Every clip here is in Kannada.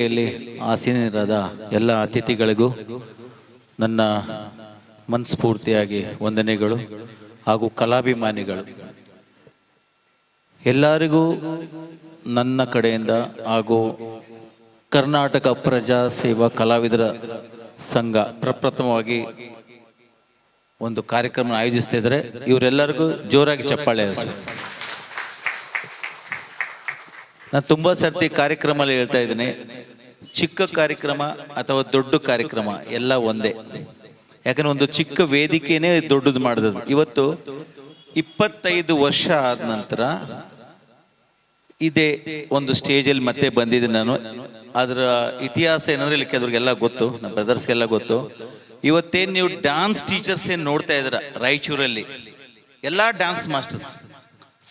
ಯಲ್ಲಿ ಆಸೀನರಾದ ಎಲ್ಲ ಅತಿಥಿಗಳಿಗೂ ನನ್ನ ಮನಸ್ಫೂರ್ತಿಯಾಗಿ ವಂದನೆಗಳು ಹಾಗೂ ಕಲಾಭಿಮಾನಿಗಳು ಎಲ್ಲರಿಗೂ ನನ್ನ ಕಡೆಯಿಂದ ಹಾಗೂ ಕರ್ನಾಟಕ ಪ್ರಜಾ ಸೇವಾ ಕಲಾವಿದರ ಸಂಘ ಪ್ರಪ್ರಥಮವಾಗಿ ಒಂದು ಕಾರ್ಯಕ್ರಮ ಆಯೋಜಿಸ್ತಿದ್ದಾರೆ ಇವರೆಲ್ಲರಿಗೂ ಜೋರಾಗಿ ಚಪ್ಪಾಳೆ. ನಾನು ತುಂಬ ಸರ್ತಿ ಕಾರ್ಯಕ್ರಮದಲ್ಲಿ ಹೇಳ್ತಾ ಇದ್ದೀನಿ. ಚಿಕ್ಕ ಕಾರ್ಯಕ್ರಮ ಅಥವಾ ದೊಡ್ಡ ಕಾರ್ಯಕ್ರಮ ಎಲ್ಲ ಒಂದೇ. ಯಾಕಂದ್ರೆ ಒಂದು ಚಿಕ್ಕ ವೇದಿಕೆನೇ ದೊಡ್ಡದು ಮಾಡಿದ್ರು ಇವತ್ತು ಇಪ್ಪತ್ತೈದು ವರ್ಷ ಆದ ನಂತರ ಇದೇ ಒಂದು ಸ್ಟೇಜಲ್ಲಿ ಮತ್ತೆ ಬಂದಿದ್ದೀನಿ ನಾನು. ಅದರ ಇತಿಹಾಸ ಏನಂದ್ರೆ ಇಲ್ಲಿ ಕೆಲವ್ರಿಗೆಲ್ಲ ಗೊತ್ತು, ನಮ್ಮ ಬ್ರದರ್ಸ್ಗೆಲ್ಲ ಗೊತ್ತು. ಇವತ್ತೇನು ನೀವು ಡ್ಯಾನ್ಸ್ ಟೀಚರ್ಸ್ ಏನು ನೋಡ್ತಾ ಇದ್ದೀರ ರಾಯಚೂರಲ್ಲಿ? ಎಲ್ಲ ಡ್ಯಾನ್ಸ್ ಮಾಸ್ಟರ್ಸ್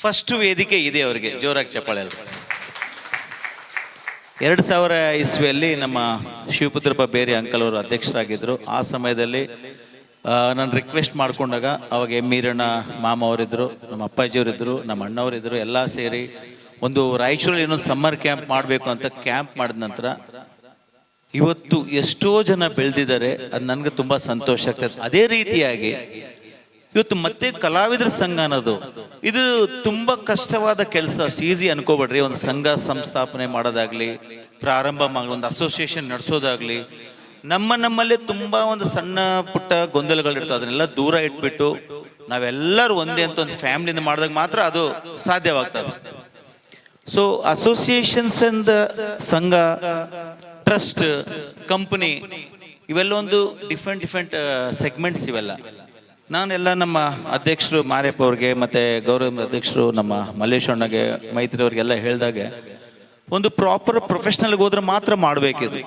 ಫಸ್ಟ್ ವೇದಿಕೆ ಇದೆ ಅವರಿಗೆ, ಜೋರಾಗಿ ಚಪ್ಪಾಳೆ. ಎರಡು ಸಾವಿರ ಇಸ್ವಿಯಲ್ಲಿ ನಮ್ಮ ಶಿವಪುತ್ರಪ್ಪ ಬೇರೆ ಅಂಕಲ್ ಅವರು ಅಧ್ಯಕ್ಷರಾಗಿದ್ದರು ಆ ಸಮಯದಲ್ಲಿ ನಾನು ರಿಕ್ವೆಸ್ಟ್ ಮಾಡಿಕೊಂಡಾಗ ಅವಾಗ ಎಮ್ಮೀರಣ್ಣ ಮಾಮ ಅವರಿದ್ದರು ನಮ್ಮ ಅಪ್ಪಾಜಿಯವರಿದ್ದರು ನಮ್ಮ ಅಣ್ಣವರಿದ್ದರು ಎಲ್ಲ ಸೇರಿ ಒಂದು ರಾಯಚೂರಲ್ಲಿ ಏನೊಂದು ಸಮ್ಮರ್ ಕ್ಯಾಂಪ್ ಮಾಡಬೇಕು ಅಂತ ಕ್ಯಾಂಪ್ ಮಾಡಿದ ನಂತರ ಇವತ್ತು ಎಷ್ಟೋ ಜನ ಬೆಳೆದಿದ್ದಾರೆ. ಅದು ನನಗೆ ತುಂಬ ಸಂತೋಷ ಆಗ್ತದೆ ಅದೇ ರೀತಿಯಾಗಿ ಇವತ್ತು ಮತ್ತೆ ಕಲಾವಿದರ ಸಂಘ ಅನ್ನೋದು. ಇದು ತುಂಬಾ ಕಷ್ಟವಾದ ಕೆಲಸ ಅಷ್ಟು ಈಸಿ ಅನ್ಕೋಬೇಡ್ರಿ. ಒಂದು ಸಂಘ ಸಂಸ್ಥಾಪನೆ ಮಾಡೋದಾಗ್ಲಿ, ಪ್ರಾರಂಭ ಮಾಡಿ, ಒಂದು ಅಸೋಸಿಯೇಷನ್ ನಡೆಸೋದಾಗ್ಲಿ. ನಮ್ಮ ನಮ್ಮಲ್ಲೇ ತುಂಬಾ ಒಂದು ಸಣ್ಣ ಪುಟ್ಟ ಗೊಂದಲಗಳಿರ್ತವೆ. ಅದನ್ನೆಲ್ಲ ದೂರ ಇಟ್ಬಿಟ್ಟು ನಾವೆಲ್ಲರೂ ಒಂದೇ ಅಂತ ಒಂದು ಫ್ಯಾಮಿಲಿಯಿಂದ ಮಾಡಿದಾಗ ಮಾತ್ರ ಅದು ಸಾಧ್ಯವಾಗ್ತದೆ. ಸೊ ಅಸೋಸಿಯೇಷನ್ಸ್ ಅಂದ ಸಂಘ ಟ್ರಸ್ಟ್ ಕಂಪನಿ ಇವೆಲ್ಲ ಒಂದು ಡಿಫ್ರೆಂಟ್ ಡಿಫ್ರೆಂಟ್ ಸೆಗ್ಮೆಂಟ್ಸ್ ಇವೆಲ್ಲ. ನಾನೆಲ್ಲ ನಮ್ಮ ಅಧ್ಯಕ್ಷರು ಮಾರ್ಯಪ್ಪ ಅವ್ರಿಗೆ ಮತ್ತೆ ಗೌರವ ಅಧ್ಯಕ್ಷರು ನಮ್ಮ ಮಲ್ಲೇಶ್ವರಣ್ಣಗೆ ಮೈತ್ರಿ ಅವ್ರಿಗೆಲ್ಲ ಹೇಳಿದಾಗೆ ಒಂದು ಪ್ರಾಪರ್ ಪ್ರೊಫೆಷ್ನಲ್ಗೆ ಹೋದ್ರೆ ಮಾತ್ರ ಮಾಡಬೇಕಿದ್ರು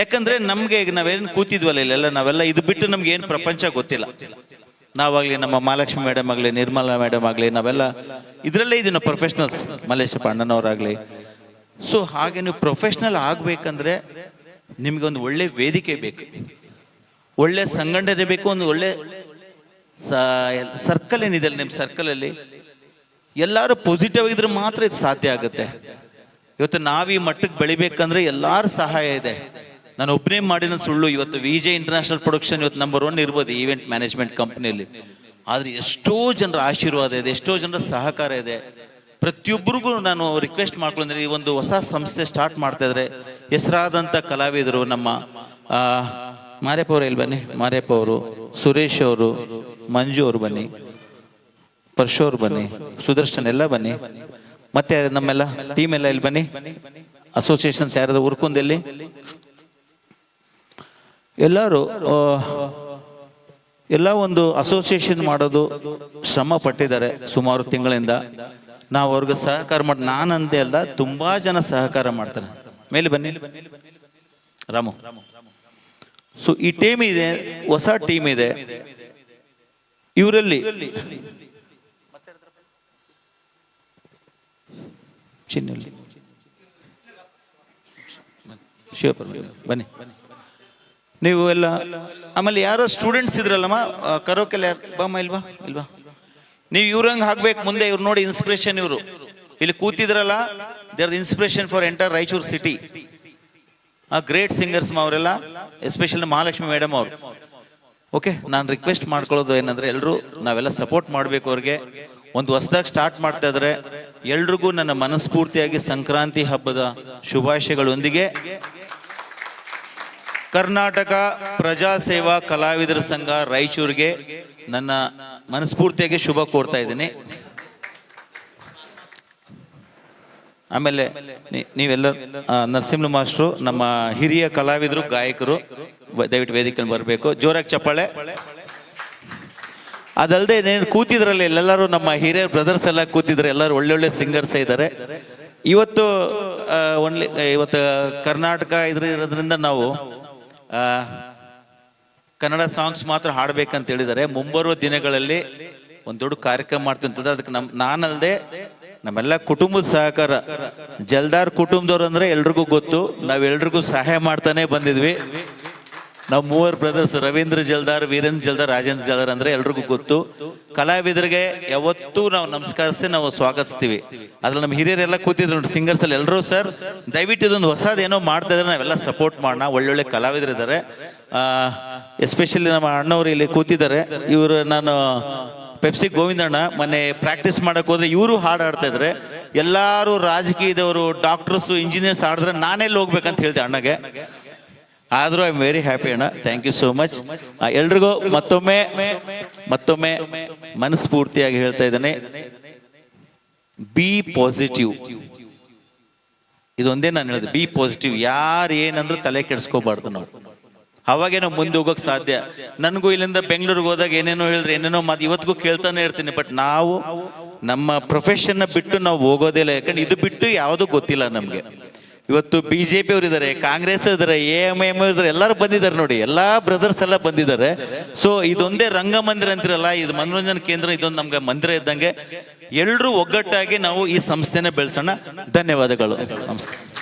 ಯಾಕಂದ್ರೆ ನಮಗೆ ಈಗ ನಾವೇನು ಕೂತಿದ್ವಲ್ಲ ಇಲ್ಲೆಲ್ಲ, ನಾವೆಲ್ಲ ಇದು ಬಿಟ್ಟು ನಮ್ಗೆ ಏನು ಪ್ರಪಂಚ ಗೊತ್ತಿಲ್ಲ. ನಾವಾಗಲಿ ನಮ್ಮ ಮಹಾಲಕ್ಷ್ಮಿ ಮೇಡಮ್ ಆಗಲಿ, ನಿರ್ಮಲಾ ಮೇಡಮ್ ಆಗಲಿ, ನಾವೆಲ್ಲ ಇದರಲ್ಲೇ ಇದೀವಿ ನಾವು ಪ್ರೊಫೆಷನಲ್ಸ್ ಮಲ್ಲೇಶಪ್ಪ ಅಣ್ಣನವರಾಗಲಿ. ಸೊ ಹಾಗೆ ನೀವು ಪ್ರೊಫೆಷ್ನಲ್ ಆಗಬೇಕಂದ್ರೆ ನಿಮಗೊಂದು ಒಂದು ಒಳ್ಳೆ ವೇದಿಕೆ ಬೇಕು. ಒಳ್ಳೆ ಸಂಘಟನೆ ಬೇಕು, ಒಂದು ಒಳ್ಳೆ ಸರ್ಕಲ್ ಏನಿದೆ ನಿಮ್ಮ ಸರ್ಕಲಲ್ಲಿ ಎಲ್ಲರೂ ಪಾಸಿಟಿವ್ ಆಗಿದ್ರೆ ಮಾತ್ರ ಇದು ಸಾಧ್ಯ ಆಗುತ್ತೆ. ಇವತ್ತು ನಾವು ಈ ಮಟ್ಟಕ್ಕೆ ಬೆಳಿಬೇಕಂದ್ರೆ ಎಲ್ಲಾರ ಸಹಾಯ ಇದೆ. ನಾನು ಒಬ್ಬನೇ ಮಾಡಿದ ಸುಳ್ಳು, ಇವತ್ತು ವಿಜೆ ಇಂಟರ್ನ್ಯಾಷನಲ್ ಪ್ರೊಡಕ್ಷನ್ ಇವತ್ತು ನಂಬರ್ ಒನ್ ಇರ್ಬೋದು ಈವೆಂಟ್ ಮ್ಯಾನೇಜ್ಮೆಂಟ್ ಕಂಪ್ನಿಯಲ್ಲಿ ಆದ್ರೆ ಎಷ್ಟೋ ಜನರ ಆಶೀರ್ವಾದ ಇದೆ, ಎಷ್ಟೋ ಜನರ ಸಹಕಾರ ಇದೆ. ಪ್ರತಿಯೊಬ್ಬರಿಗೂ ನಾನು ರಿಕ್ವೆಸ್ಟ್ ಮಾಡ್ಕೊಂಡ್ರೆ ಈ ಒಂದು ಹೊಸ ಸಂಸ್ಥೆ ಸ್ಟಾರ್ಟ್ ಮಾಡ್ತಾ ಇದ್ರೆ ಹೆಸರಾದಂಥ ಕಲಾವಿದರು ನಮ್ಮ ಮಾರೇಪ್ಪ ಅವರು ಇಲ್ಲಿ ಬನ್ನಿ? ಮಾರೇಪ್ಪ ಅವರು ಸುರೇಶ್ ಅವರು, ಮಂಜು ಅವರು ಬನ್ನಿ, ಪರ್ಶು ಅವ್ರು ಬನ್ನಿ, ಸುದರ್ಶನ್ ಎಲ್ಲ ಬನ್ನಿ. ಮತ್ತೆ ನಮ್ಮೆಲ್ಲ? ಟೀಮ್ ಎಲ್ಲ ಇಲ್ಲಿ ಬನ್ನಿ? ಅಸೋಸಿಯೇಷನ್ಸ್ ಯಾರಾದ್ರು ಉರ್ಕೊಂದಲ್ಲಿ? ಎಲ್ಲರೂ ಎಲ್ಲ ಒಂದು ಅಸೋಸಿಯೇಷನ್ ಮಾಡೋದು ಶ್ರಮ ಪಟ್ಟಿದ್ದಾರೆ ಸುಮಾರು ತಿಂಗಳಿಂದ. ನಾವು ಅವ್ರಿಗೆ ಸಹಕಾರ ಮಾಡಿ ನಾನಂದೇ ಅಲ್ಲ, ತುಂಬಾ ಜನ ಸಹಕಾರ ಮಾಡ್ತಾರೆ. ಮೇಲೆ ಬನ್ನಿ. ರಾಮು. ಸೊ ಈ ಟೀಮ್ ಇದೆ, ಹೊಸ ಟೀಮ್ ಇದೆ. ಇವರಲ್ಲಿ ಬನ್ನಿ. ನೀವು ಎಲ್ಲ, ಆಮೇಲೆ ಯಾರೋ ಸ್ಟೂಡೆಂಟ್ಸ್ ಇದ್ರಲ್ಲಮ್ಮ ಕರೋಕೆಲ್ಲ ಬಾಮ ಇಲ್ವಾ? ಇಲ್ವಾ? ನೀವು ಇವ್ರಂಗೆ ಹಾಕ್ಬೇಕು, ಮುಂದೆ ಇವ್ರು ನೋಡಿ ಇನ್ಸ್ಪಿರೇಷನ್ ಇವರು. ಇಲ್ಲಿ ಕೂತಿದ್ರಲ್ಲ their inspiration for entire Raichur city ಆ ಗ್ರೇಟ್ ಸಿಂಗರ್ಸ್ ಅವರೆಲ್ಲ ಎಸ್ಪೆಷಲಿ ಮಹಾಲಕ್ಷ್ಮಿ ಮೇಡಮ್ ಅವರು. ಓಕೆ ನಾನು ರಿಕ್ವೆಸ್ಟ್ ಮಾಡ್ಕೊಳ್ಳೋದು ಏನಂದ್ರೆ ಎಲ್ಲರೂ ನಾವೆಲ್ಲ ಸಪೋರ್ಟ್ ಮಾಡಬೇಕು ಅವ್ರಿಗೆ. ಒಂದು ಹೊಸದಾಗಿ ಸ್ಟಾರ್ಟ್ ಮಾಡ್ತಾ ಇದ್ರೆ ಎಲ್ರಿಗೂ ನನ್ನ ಮನಸ್ಫೂರ್ತಿಯಾಗಿ ಸಂಕ್ರಾಂತಿ ಹಬ್ಬದ ಶುಭಾಶಯಗಳೊಂದಿಗೆ ಕರ್ನಾಟಕ ಪ್ರಜಾ ಸೇವಾ ಕಲಾವಿದರ ಸಂಘ ರಾಯಚೂರಿಗೆ ನನ್ನ ಮನಸ್ಫೂರ್ತಿಯಾಗಿ ಶುಭ ಕೋರ್ತಾ ಇದ್ದೀನಿ. ಆಮೇಲೆ ನೀವೆಲ್ಲ ನರಸಿಂಹ ಮಾಸ್ಟ್ರು ನಮ್ಮ ಹಿರಿಯ ಕಲಾವಿದರು, ಗಾಯಕರು ದಯವಿಟ್ಟು ವೇದಿಕೆ ಬರಬೇಕು. ಜೋರಾಗಿ ಚಪ್ಪಾಳೆ. ಅದಲ್ಲದೆ ನೀನು ಕೂತಿದ್ರಲ್ಲಿ ಎಲ್ಲರೂ ನಮ್ಮ ಹಿರಿಯ ಬ್ರದರ್ಸ್ ಎಲ್ಲ ಕೂತಿದ್ರು ಎಲ್ಲರೂ ಒಳ್ಳೊಳ್ಳೆ ಸಿಂಗರ್ಸ್ ಇದ್ದಾರೆ ಇವತ್ತು ಒನ್ಲಿ ಇವತ್ತು ಕರ್ನಾಟಕ ಇದ್ರ ಇರೋದ್ರಿಂದ ನಾವು ಕನ್ನಡ ಸಾಂಗ್ಸ್ ಮಾತ್ರ ಹಾಡ್ಬೇಕಂತ ಹೇಳಿದ್ದಾರೆ ಮುಂಬರುವ ದಿನಗಳಲ್ಲಿ ಒಂದು ದೊಡ್ಡ ಕಾರ್ಯಕ್ರಮ ಮಾಡ್ತಿಂತದ ಅದಕ್ಕೆ ನಮ್ ನಾನಲ್ಲದೆ ನಮ್ಮೆಲ್ಲ ಕುಟುಂಬದ ಸಹಕಾರ. ಜಲ್ದಾರ್ ಕುಟುಂಬದವ್ರು ಅಂದ್ರೆ ಎಲ್ರಿಗೂ ಗೊತ್ತು. ನಾವೆಲ್ರಿಗೂ ಸಹಾಯ ಮಾಡ್ತಾನೆ ಬಂದಿದ್ವಿ. ನಾವು ಮೂವರ್ ಬ್ರದರ್ಸ್ ರವೀಂದ್ರ ಜಲ್ದಾರ್, ವೀರೇಂದ್ರ ಜಲ್ದಾರ್, ರಾಜೇಂದ್ರ ಜಲ್ದಾರ್ ಅಂದ್ರೆ ಎಲ್ರಿಗೂ ಗೊತ್ತು. ಕಲಾವಿದರಿಗೆ ಯಾವತ್ತೂ ನಾವು ನಮಸ್ಕರಿಸಿ ನಾವು ಸ್ವಾಗತಿಸ್ತೀವಿ. ಅದ್ರಲ್ಲಿ ನಮ್ಮ ಹಿರಿಯರೆಲ್ಲ ಕೂತಿದ್ರು ನೋಡಿ ಸಿಂಗರ್ಸ್ ಅಲ್ಲಿ ಎಲ್ಲರೂ ಸರ್, ದಯವಿಟ್ಟು ಇದೊಂದು ಹೊಸದೇನೋ ಮಾಡ್ತಾ ಇದ್ರೆ, ನಾವೆಲ್ಲ ಸಪೋರ್ಟ್ ಮಾಡೋಣ, ಒಳ್ಳೊಳ್ಳೆ ಕಲಾವಿದರಿದ್ದಾರೆ ಎಸ್ಪೆಷಲಿ ನಮ್ಮ ಅಣ್ಣವರು ಇಲ್ಲಿ ಕೂತಿದ್ದಾರೆ. ಇವರು ನಾನು ಪೆಪ್ಸಿ ಗೋವಿಂದಣ್ಣ ಮೊನ್ನೆ ಪ್ರಾಕ್ಟೀಸ್ ಮಾಡಕ್ ಹೋದ್ರೆ ಇವರು ಹಾಡು ಆಡ್ತಾ ಇದ್ರೆ, ಎಲ್ಲಾರು ರಾಜಕೀಯದವರು ಡಾಕ್ಟರ್ಸ್ ಇಂಜಿನಿಯರ್ಸ್ ಆಡಿದ್ರೆ ನಾನೆಲ್ಲಿ ಹೋಗ್ಬೇಕಂತ ಹೇಳ್ದೆ ಅಣ್ಣಗೆ. ಆದ್ರೂ ಐ ಆಮ್ ವೆರಿ ಹ್ಯಾಪಿ ಅಣ್ಣ ಥ್ಯಾಂಕ್ ಯು ಸೋ ಮಚ್ ಎಲ್ರಿಗೂ ಮತ್ತೊಮ್ಮೆ ಮತ್ತೊಮ್ಮೆ ಮನಸ್ಫೂರ್ತಿಯಾಗಿ ಹೇಳ್ತಾ ಇದ್ದೇನೆ. ಬಿ ಪಾಸಿಟಿವ್ ಇದೊಂದೇ ನಾನು ಹೇಳಿದೆ ಬಿ ಪಾಸಿಟಿವ್ ಯಾರು ಏನಂದ್ರೂ ತಲೆ ಕೆಡಿಸ್ಕೋಬಾರ್ದು ನಾವು ಅವಾಗೇ ನಾವು ಮುಂದೆ ಹೋಗೋಕೆ ಸಾಧ್ಯ. ನನಗೂ ಇಲ್ಲಿಂದ ಬೆಂಗಳೂರಿಗೆ ಹೋದಾಗ ಏನೇನೋ ಹೇಳಿದ್ರೆ ಏನೇನೋ ಮಾತು ಇವತ್ತಿಗೂ ಕೇಳ್ತಾನೆ ಇರ್ತೀನಿ. ಬಟ್ ನಾವು ನಮ್ಮ ಪ್ರೊಫೆಷನ್ನ ಬಿಟ್ಟು ನಾವು ಹೋಗೋದೇ ಇಲ್ಲ. ಯಾಕಂದ್ರೆ ಇದು ಬಿಟ್ಟು ಯಾವುದೂ ಗೊತ್ತಿಲ್ಲ ನಮಗೆ. ಇವತ್ತು ಬಿ ಜೆ ಪಿ ಅವರು ಇದ್ದಾರೆ ಕಾಂಗ್ರೆಸ್ ಇದ್ದಾರೆ ಎ ಎಂ ಎಂ ಇದ್ದಾರೆ ಎಲ್ಲರೂ ಬಂದಿದ್ದಾರೆ ನೋಡಿ. ಎಲ್ಲ ಬ್ರದರ್ಸ್ ಎಲ್ಲ ಬಂದಿದ್ದಾರೆ. ಸೊ ಇದೊಂದೇ ರಂಗಮಂದಿರ ಅಂತಿರಲ್ಲ, ಇದು ಮನೋರಂಜನಾ ಕೇಂದ್ರ, ಇದೊಂದು ನಮ್ಗೆ ಮಂದಿರ ಇದ್ದಂಗೆ. ಎಲ್ಲರೂ ಒಗ್ಗಟ್ಟಾಗಿ ನಾವು ಈ ಸಂಸ್ಥೆನ ಬೆಳೆಸೋಣ. ಧನ್ಯವಾದಗಳು. ನಮಸ್ಕಾರ.